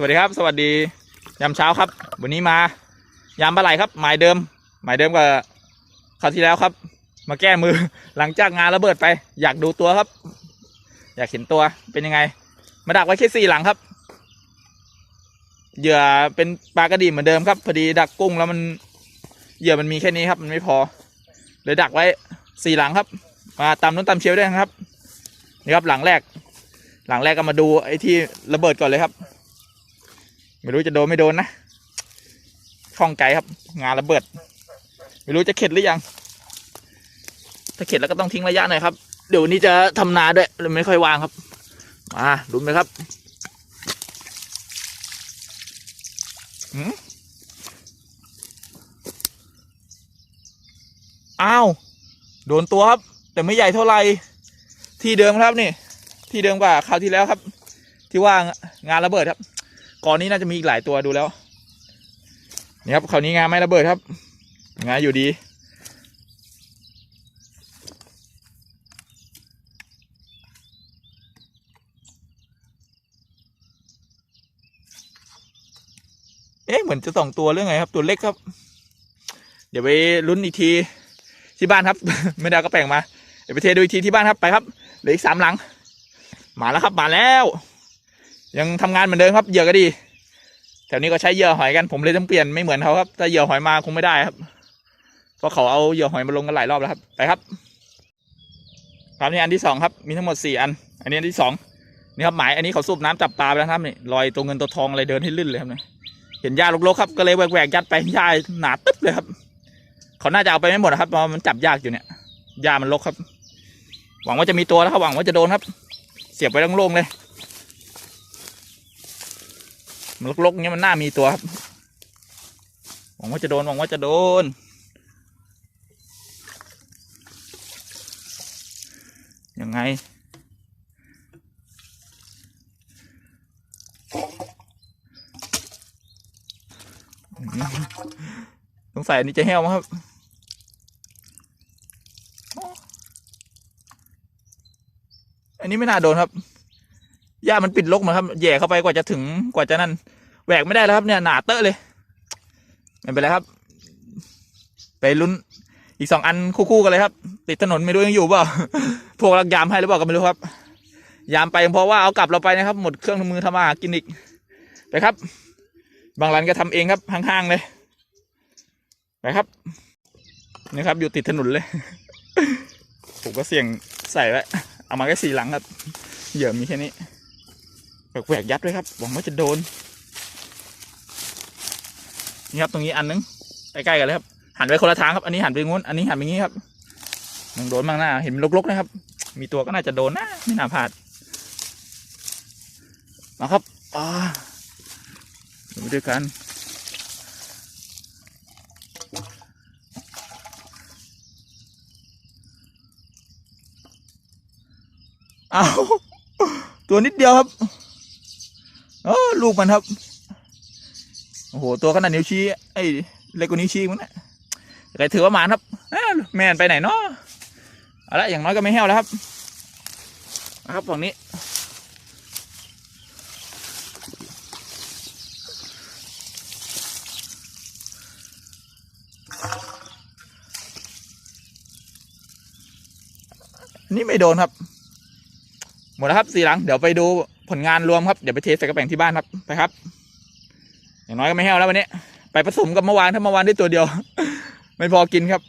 สวัสดีครับ สวัสดียามเช้าครับ วันนี้มายามปลาไหลครับ หมายเดิม หมายเดิมกับคราวที่แล้วครับ มาแก้มือหลังจากงานระเบิดไป อยากดูตัวครับ อยากเห็นตัวเป็นยังไง มาดักไว้แค่สี่หลังครับเหยื่อเป็นปลากระดีเหมือนเดิมครับพอดีดักกุ้งแล้วมันเหยื่อมันมีแค่นี้ครับ มันไม่พอเลยดักไว้สี่หลังครับ มาตามน้นตามเชียวด้วยครับนี่ครับหลังแรก หลังแรกก็มาดูไอ้ที่ระเบิดก่อนเลยครับ ไม่รู้จะโดนไม่โดนนะช่องไกลครับ งานระเบิด ไม่รู้จะเข็ดหรือยัง ถ้าเข็ดแล้วก็ต้องทิ้งระยะหน่อยครับ เดี๋ยววันนี้จะทำนาด้วยเลยไม่ค่อยวางครับ มาลุ้นไหมครับหืมอ้าว โดนตัวครับ แต่ไม่ใหญ่เท่าไหร่ที่เดิมครับนี่ ที่เดิมกว่าคราวที่แล้วครับ ที่ว่างานระเบิดครับ ก่อนนี้น่าจะมีอีกหลายตัวดูแล้วนี่ครับคราวนี้งานไม่ระเบิดครับงานอยู่ดี เอ๊ะเหมือนจะสองตัวเรื่องไงครับ ตัวเล็กครับ เดี๋ยวไปลุ้นอีกทีที่บ้านครับ ไม่ได้ก็แปลงมาเดี๋ยวไปเทดูอีกทีที่บ้านครับไปครับเหลืออีกสามหลัง มาแล้วครับมาแล้ว ยังทำงานเหมือนเดิมครับเหยื่อก็ดี แถวนี้ก็ใช้เหยื่อหอยกันผมเลยต้องเปลี่ยนไม่เหมือนเขาครับถ้าเหยื่อหอยมาคงไม่ได้ครับเพราะเขาเอาเหยื่อหอยมาลงกันหลายรอบแล้วครับไปครับครับนี่อันที่สองครับมีทั้งหมดสี่อัน อันนี้อันที่สองนี่ครับหมายอันนี้เขาสูบน้ำจับปลาไปแล้วครับนี่ลอยตัวเงินตัวทองอะไรเดินให้ลื่นเลยครับเนี่ยเห็นหญ้ารกๆครับก็เลยแหวกๆยัดไปหญ้าหนาตึ๊บเลยครับ เขาน่าจะเอาไปไม่หมดครับเพราะมันจับยากอยู่เนี่ยหญ้ามันรกครับ หวังว่าจะมีตัวแล้วครับหวังว่าจะโดนครับ เสียบไปโล่งๆเลย มันลกๆอย่างเงี้ยมันน่ามีตัวครับหวังว่าจะโดนหวังว่าจะโดน ยังไง สงสัยนี้จะแห้วมั้งครับอันนี้ไม่น่าโดนครับ หญ้ามันปิดลกมาครับแย่เข้าไปกว่าจะถึงกว่าจะนั่นแหวกไม่ได้แล้วครับเนี่ยหนาเตอะเลยไม่เป็นไรครับ ไปลุ้นอีกสองอันคู่ๆกันเลยครับ ติดถนนไม่รู้ยังอยู่เปล่าพวกรักยามให้หรือเปล่าก็ไม่รู้ครับ ยามไปเพราะว่าเอากลับเราไปนะครับ หมดเครื่องมือทำมาหากินอีกไปครับ บางร้านก็ทำเองครับห่างๆเลยไปครับนี่ครับ อยู่ติดถนนเลยผมก็เสี่ยงใส่ไว้เอามาแค่สี่หลังครับเหยื่อมีแค่นี้ แหวกยัดไว้ครับ หวังว่าจะโดน นี่ครับตรงนี้อันนึง ใกล้ๆกันเลยครับ หันไปคนละทางครับ อันนี้หันไปงู้น อันนี้หันไปงี้ครับมันโดนบ้างหน้า เห็นลกๆนะครับ มีตัวก็น่าจะโดนนะ ไม่น่าพลาด มาครับอ่าดูด้วยกันเอาตัวนิดเดียวครับ โอ้ลูกมันครับ โอ้โห ตัวขนาดนิ้วชี้ ไอ้เล็กกว่านิ้วชี้มั้งเนี่ยแต่ถือว่าหมานครับแม่นไปไหนเนาะเอาละอย่างน้อยก็ไม่แห้วแล้วครับครับฝั่งนี้ นี่ไม่โดนครับ หมดแล้วครับสี่หลัง เดี๋ยวไปดู ผลงานรวมครับ เดี๋ยวไปเทใส่กระแป้งที่บ้านครับไปครับ อย่างน้อยก็ไม่แห้วแล้ววันนี้ ไปผสมกับเมื่อวานถ้าเมื่อวานได้ตัวเดียว ไม่พอกินครับ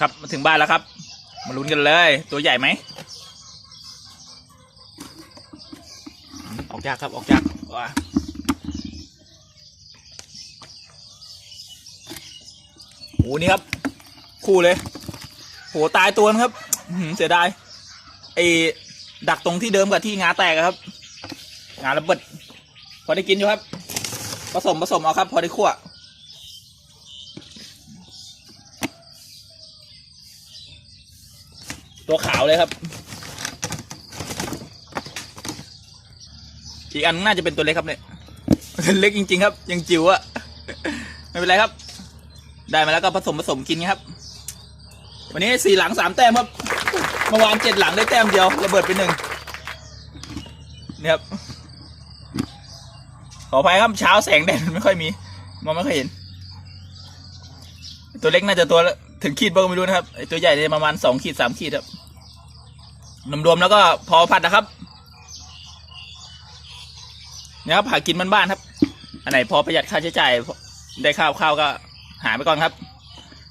ครับมาถึงบ้านแล้วครับ มาลุ้นกันเลย ตัวใหญ่ไหมอืมออกยากครับออกยากว้าโอ้นี่ครับ คู่เลยโหตายตัวนะครับอื้อหือเสียดาย ไอ้ดักตรงที่เดิมกับที่งาแตกอะครับ งาระเบิดพอได้กินอยู่ครับ ผสมผสมเอาครับ พอได้คั่วตัวขาวเลยครับ อีกอันน่าจะเป็นตัวเล็กครับเนี่ย เล็กจริง ๆ ครับ ยังจิ๋วอะไม่เป็นไรครับ ได้มาแล้วก็ผสมผสมกินครับ วันนี้สี่หลังสามแต้มครับ มื่อวานเจ็ดหลังได้แต้มเดียวระเบิดไปหนึ่งเนี่ยครับขออภัยครับเช้าแสงแดดมันไม่ค่อยมีมองไม่ค่อยเห็น ตัวเล็กน่าจะตัวถึงขีดบ้างไม่รู้นะครับไอตัวใหญ่เนี่ยประมาณสองขีดสามขีดครับรวมๆแล้วก็พอพัดนะครับเนี่ยครับหากินบ้านๆครับ อันไหนพอประหยัดค่าใช้จ่ายได้ข้าวข้าวก็หาไปก่อนครับ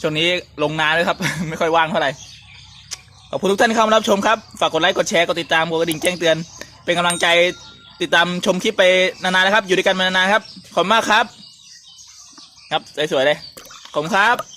ช่วงนี้ลงนาเลยครับ ไม่ค่อยว่างเท่าไหร่ ขอบคุณทุกท่านที่เข้ามารับชมครับ ฝากกดไลค์ กดแชร์ กดติดตาม กดกระดิ่งแจ้งเตือน เป็นกำลังใจติดตามชมคลิปไปนานๆนะครับ อยู่ด้วยกันมานานๆครับ ขอบคุณมากครับ ครับสวยๆเลย ขอบคุณครับ